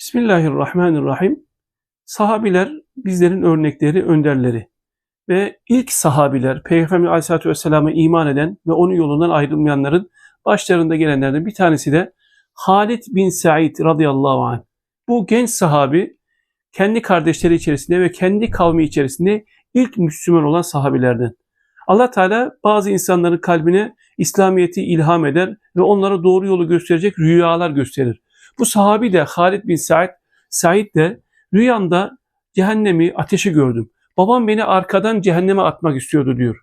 Bismillahirrahmanirrahim. Sahabiler bizlerin örnekleri, önderleri. Ve ilk sahabiler, Peygamber Aleyhisselatü Vesselam'a iman eden ve onun yolundan ayrılmayanların başlarında gelenlerden bir tanesi de Halid bin Said radıyallahu anh. Bu genç sahabi kendi kardeşleri içerisinde ve kendi kavmi içerisinde ilk Müslüman olan sahabilerden. Allah Teala bazı insanların kalbine İslamiyet'i ilham eder ve onlara doğru yolu gösterecek rüyalar gösterir. Bu sahabi de Halid bin Said, Said de rüyamda cehennemi, ateşi gördüm. Babam beni arkadan cehenneme atmak istiyordu diyor.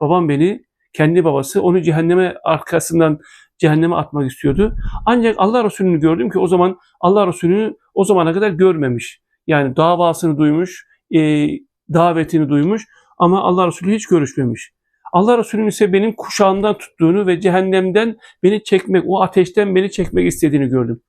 Babam beni, kendi babası onu cehenneme arkasından cehenneme atmak istiyordu. Ancak Allah Resulü'nü gördüm ki o zaman Allah Resulü'nü o zamana kadar görmemiş. Yani davasını duymuş, e, davetini duymuş ama Allah Resulü hiç görüşmemiş. Allah Resulü'nün ise benim kuşağımdan tuttuğunu ve cehennemden beni çekmek, o ateşten beni çekmek istediğini gördüm.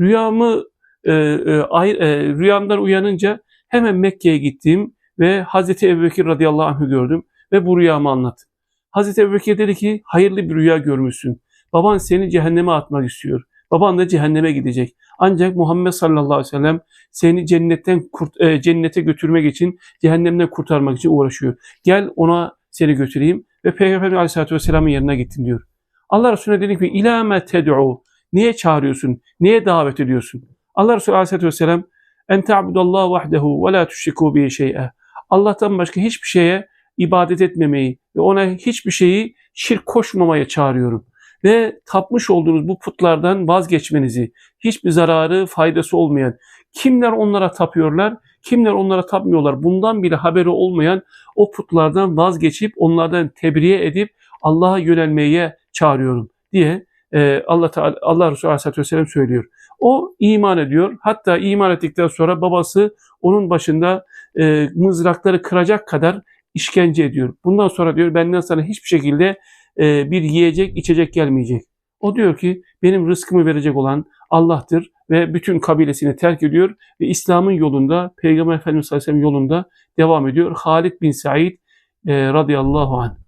Rüyamı e, e, ay, e, rüyamdan uyanınca hemen Mekke'ye gittim ve Hazreti Ebubekir radıyallahu anh'ı gördüm ve bu rüyamı anlattım. Hazreti Ebubekir dedi ki hayırlı bir rüya görmüşsün. Baban seni cehenneme atmak istiyor. Baban da cehenneme gidecek. Ancak Muhammed sallallahu aleyhi ve sellem seni cennetten kurt, e, cennete götürmek için, cehennemden kurtarmak için uğraşıyor. Gel ona seni götüreyim ve Peygamber aleyhissalatü vesselamın yanına gittim diyor. Allah Resulüne dedi ki ilâme ted'u. Niye çağırıyorsun? Niye davet ediyorsun? Allah Resulü aleyhissalatü vesselam en ta'budallah vahdehu ve la tüşriku bihi şey'e. Allah'tan başka hiçbir şeye ibadet etmemeyi ve ona hiçbir şeyi şirk koşmamaya çağırıyorum. Ve tapmış olduğunuz bu putlardan vazgeçmenizi, hiçbir zararı, faydası olmayan, kimler onlara tapıyorlar, kimler onlara tapmıyorlar, bundan bile haberi olmayan o putlardan vazgeçip onlardan tebriye edip Allah'a yönelmeye çağırıyorum diye e, Allah Teala Allah Resulü Aleyhisselatü Vesselam söylüyor. O iman ediyor. Hatta iman ettikten sonra babası onun başında e, mızrakları kıracak kadar işkence ediyor. Bundan sonra diyor benden sana hiçbir şekilde e, bir yiyecek, içecek gelmeyecek. O diyor ki benim rızkımı verecek olan Allah'tır ve bütün kabilesini terk ediyor ve İslam'ın yolunda, Peygamber Efendimiz Aleyhisselam yolunda devam ediyor. Halid bin Said e, radıyallahu anh.